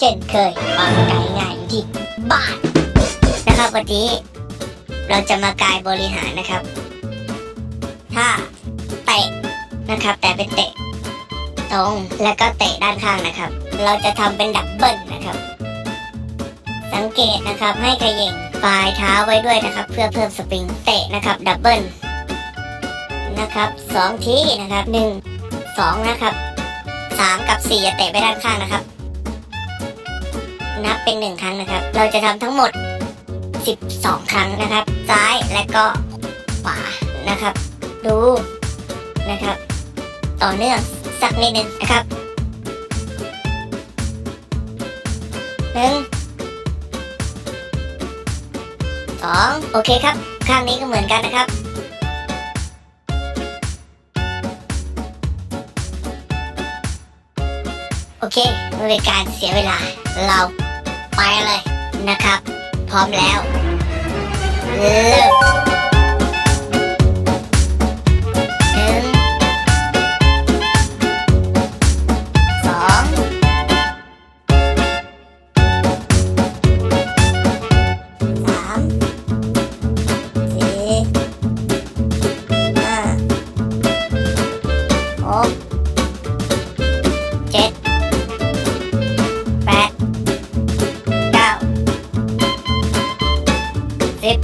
เช่นเคยฟังกายง่ายอยู่ที่บ้านนะครับวันนี้เราจะมากายบริหารนะครับ ถ้าเตะนะครับ แต่เป็นเตะตรงแล้วก็เตะด้านข้างนะครับ เราจะทำเป็นดับเบิลนะครับ สังเกตนะครับให้เยงปลายเท้าไว้ด้วยนะครับ เพื่อเพิ่มสปริงเตะนะครับดับเบิลนะครับสองทีนะครับหนึ่งสองนะครับสามกับสี่จะเตะไปด้านข้างนะครับ นับเป็นหนึ่งครั้งนะครับ เราจะทำทั้งหมด 12 ครั้งนะครับ ซ้ายและก็ขวานะครับ ดูนะครับ ต่อเนื่องสักนิดหนึ่งนะครับหนึ่งสองโอเคครับ ข้างนี้ก็เหมือนกันนะครับโอเคไม่เป็นการเสียเวลาเรา ไปเลยนะครับ พร้อมแล้วเริ่ม สิบ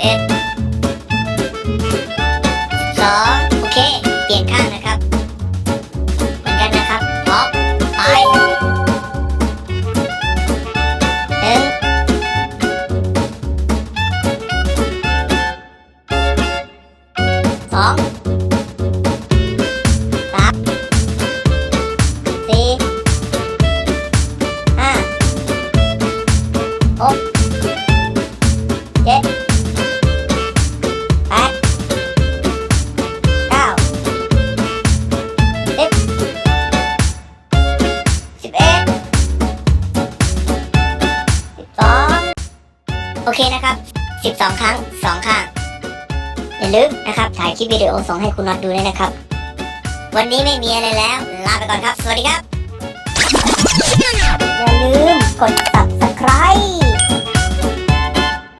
เอ็ดสองโอเค เปลี่ยนข้างนะครับ เหมือนกันนะครับพร้อมไปหนึ่งสอง เจ็ดแปดเก้าสิบสิบเอ็ดสิบสองโอเคนะครับสิบสองครั้งสองข้างอย่าลืมนะครับ ถ่ายคลิปวิดีโอส่งให้คุณน็อตดูด้วยนะครับ วันนี้ไม่มีอะไรแล้ว ลาไปก่อนครับ สวัสดีครับ อย่าลืมกด subscribe